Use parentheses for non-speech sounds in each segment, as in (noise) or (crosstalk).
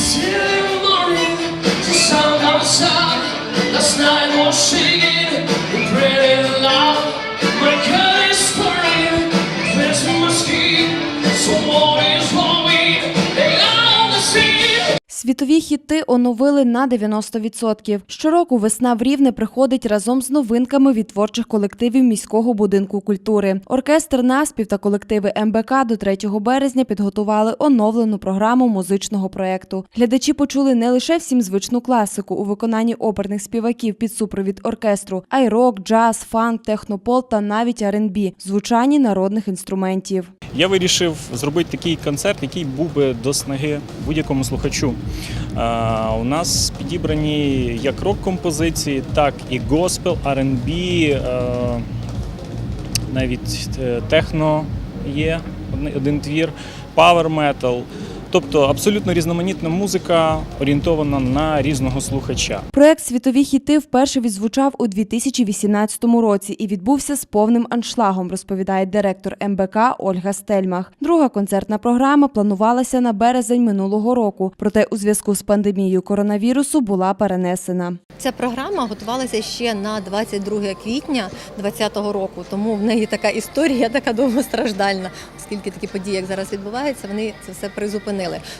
It's. Світові хіти оновили на 90%. Щороку весна в Рівне приходить разом з новинками від творчих колективів міського будинку культури. Оркестр наспів та колективи МБК до 3 березня підготували оновлену програму музичного проекту. Глядачі почули не лише всім звичну класику у виконанні оперних співаків під супровід оркестру, а й рок, джаз, фанк, технопол та навіть R&B – звучанні народних інструментів. Я вирішив зробити такий концерт, який був би до снаги будь-якому слухачу. У нас підібрані як рок-композиції, так і госпел, R&B, навіть е, техно є один- твір, павер metal. Тобто абсолютно різноманітна музика, орієнтована на різного слухача. Проект Світові хіти вперше відзвучав у 2018 році і відбувся з повним аншлагом, розповідає директор МБК Ольга Стельмах. Друга концертна програма планувалася на березень минулого року, проте у зв'язку з пандемією коронавірусу була перенесена. Ця програма готувалася ще на 22 квітня 2020 року, тому в неї така історія, (laughs) така довгостраждальна, оскільки такі події, як зараз відбуваються, вони це все призупинили.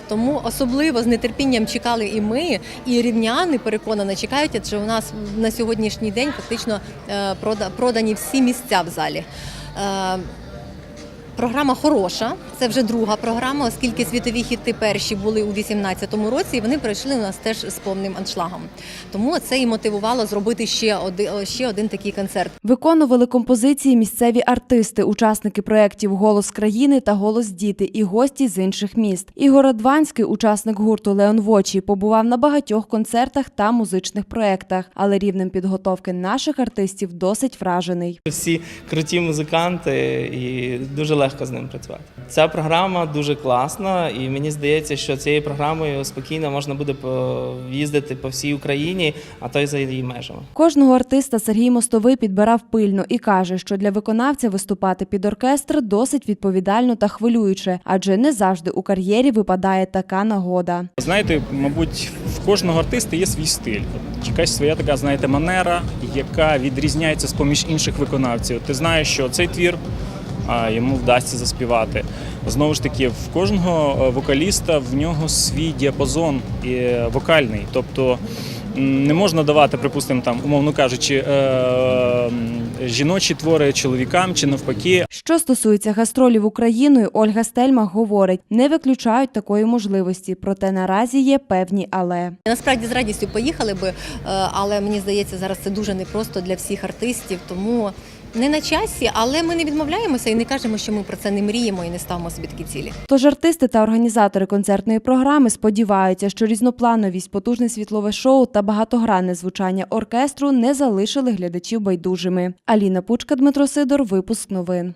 Тому особливо з нетерпінням чекали і ми, і рівняни переконано чекають, адже у нас на сьогоднішній день фактично е, прода- продані всі місця в залі. Програма хороша, це вже друга програма, оскільки світові хіти перші були у 2018 році, і вони пройшли у нас теж з повним аншлагом. Тому це і мотивувало зробити ще один, ще один такий концерт. Виконували композиції місцеві артисти, учасники проєктів Голос країни та Голос діти і гості з інших міст. Ігор Радванський, учасник гурту Леон Вочі, побував на багатьох концертах та музичних проєктах, але рівнем підготовки наших артистів досить вражений. Всі круті музиканти і дуже легко з ним працювати. Ця програма дуже класна, і мені здається, що цією програмою спокійно можна буде поїздити по всій Україні, а то й за її межами. Кожного артиста Сергій Мостовий підбирав пильно і каже, що для виконавця виступати під оркестр досить відповідально та хвилююче, адже не завжди у кар'єрі випадає така нагода. Знаєте, мабуть, в кожного артиста є свій стиль. Якась своя така, знаєте, манера, яка відрізняється з поміж інших виконавців. Ти знаєш, що цей твір йому вдасться заспівати. Знову ж таки, в кожного е, вокаліста в нього свій діапазон е, вокальний. Тобто не можна давати, припустимо, там, умовно кажучи, е, жіночі твори чоловікам чи навпаки, Що стосується гастролів Україною, Ольга Стельмах говорить, не виключають такої можливості, проте наразі є певні але. Насправді з радістю поїхали би, але мені здається, зараз це дуже непросто для всіх артистів, тому не на часі, але ми не відмовляємося і не кажемо, що ми про це не мріємо і не ставимо собі такі цілі. Тож артисти та організатори концертної програми сподіваються, що різноплановість, потужне світлове шоу та багатогранне звучання оркестру не залишили глядачів байдужими. Аліна Пучка, Дмитро Сидор, випуск новин.